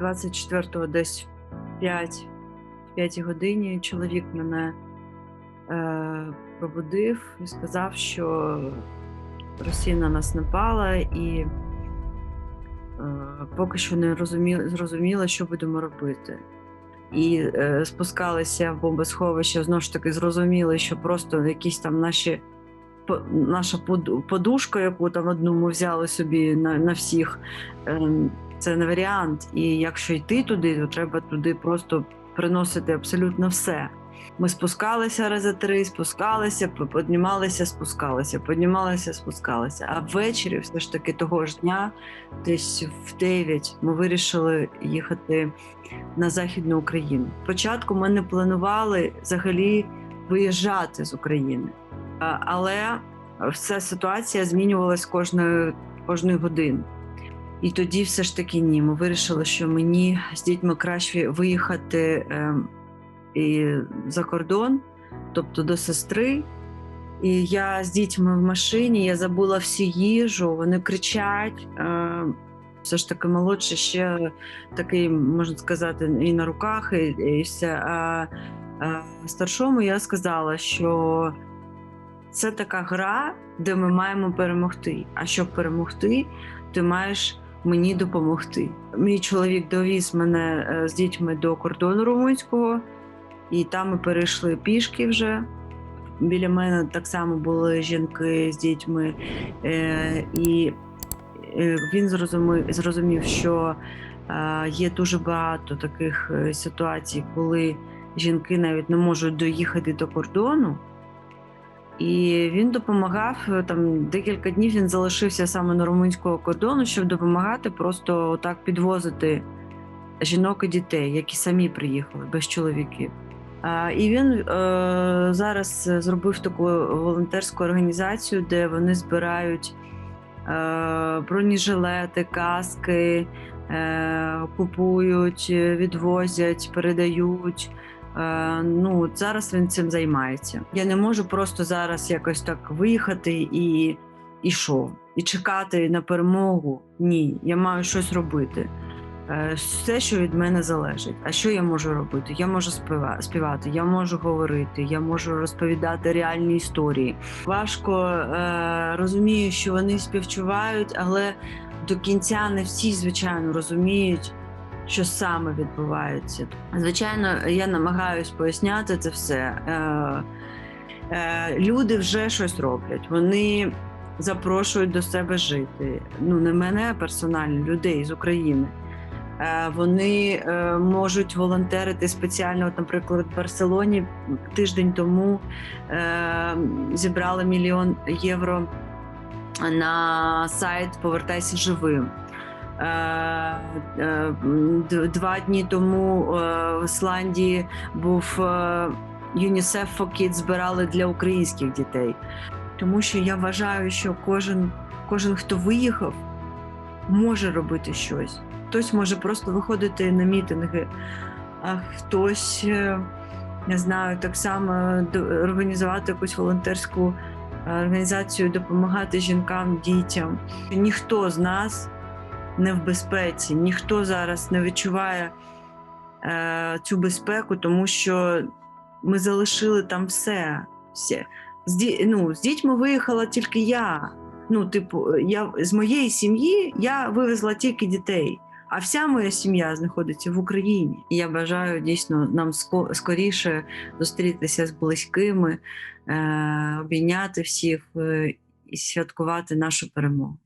24-го десь 5, 5 годині чоловік мене е, пробудив і сказав, що Росія на нас напала, і е, поки що не розуміла, зрозуміла, що будемо робити. І е, спускалися в бомбосховище, знову ж таки зрозуміли, що просто якісь там наші наша подушка, яку там одну ми взяли собі на, на всіх, ем, це не варіант. І якщо йти туди, то треба туди просто приносити абсолютно все. Ми спускалися рази три, спускалися, піднімалися, спускалися, піднімалися, спускалися. А ввечері, все ж таки, того ж дня, десь в 9, ми вирішили їхати на Західну Україну. Спочатку ми не планували взагалі виїжджати з України, але вся ситуація змінювалась кожної, кожної години. І тоді все ж таки ні. Ми вирішили, що мені з дітьми краще виїхати ем, і за кордон, тобто до сестри. І я з дітьми в машині, я забула всю їжу, вони кричать. Е, все ж таки молодший ще такий, можна сказати, і на руках, і, і все. А, а старшому я сказала, що це така гра, де ми маємо перемогти. А щоб перемогти, ти маєш мені допомогти. Мій чоловік довіз мене е, з дітьми до кордону румунського, і там ми перейшли пішки вже. Біля мене так само були жінки з дітьми, е, і е, він зрозумів, що є дуже багато таких ситуацій, коли жінки навіть не можуть доїхати до кордону. І він допомагав е, там декілька днів. Він залишився саме на румунського кордону, щоб допомагати просто так підвозити жінок і дітей, які самі приїхали без чоловіків. І він е, зараз зробив таку волонтерську організацію, де вони збирають е, бронежилети, каски, купують, відвозять, передають. Е, ну, зараз він цим займається. Я не можу просто зараз якось так виїхати і, і що? І чекати на перемогу. Ні, я маю щось робити. Е, Все, що від мене залежить. А що я можу робити? Я можу співа- співати, я можу говорити, я можу розповідати реальні історії. Важко е, розумію, що вони співчувають, але до кінця не всі, звичайно, розуміють, що саме відбувається. Звичайно, я намагаюсь поясняти це все. Е, е, люди вже щось роблять. Вони запрошують до себе жити. Ну, не мене а персонально, людей з України. Е, Вони можуть волонтерити спеціально, от, наприклад, в Барселоні тиждень тому зібрали мільйон євро на сайт Повертайся живим. Е, е, Два дні тому е, в Ісландії був UNICEF for Kids збирали для українських дітей. Тому що я вважаю, що кожен, кожен хто виїхав, може робити щось. Хтось може просто виходити на мітинги, а хтось, не знаю, так само організувати якусь волонтерську організацію, допомагати жінкам, дітям. Ніхто з нас не в безпеці, ніхто зараз не відчуває е, цю безпеку, тому що ми залишили там все. все. З, ну, з дітьми виїхала тільки я. Ну, типу, я з моєї сім'ї я вивезла тільки дітей, а вся моя сім'я знаходиться в Україні. І я бажаю дійсно нам скоріше зустрітися з близькими, е, обійняти всіх е, і святкувати нашу перемогу.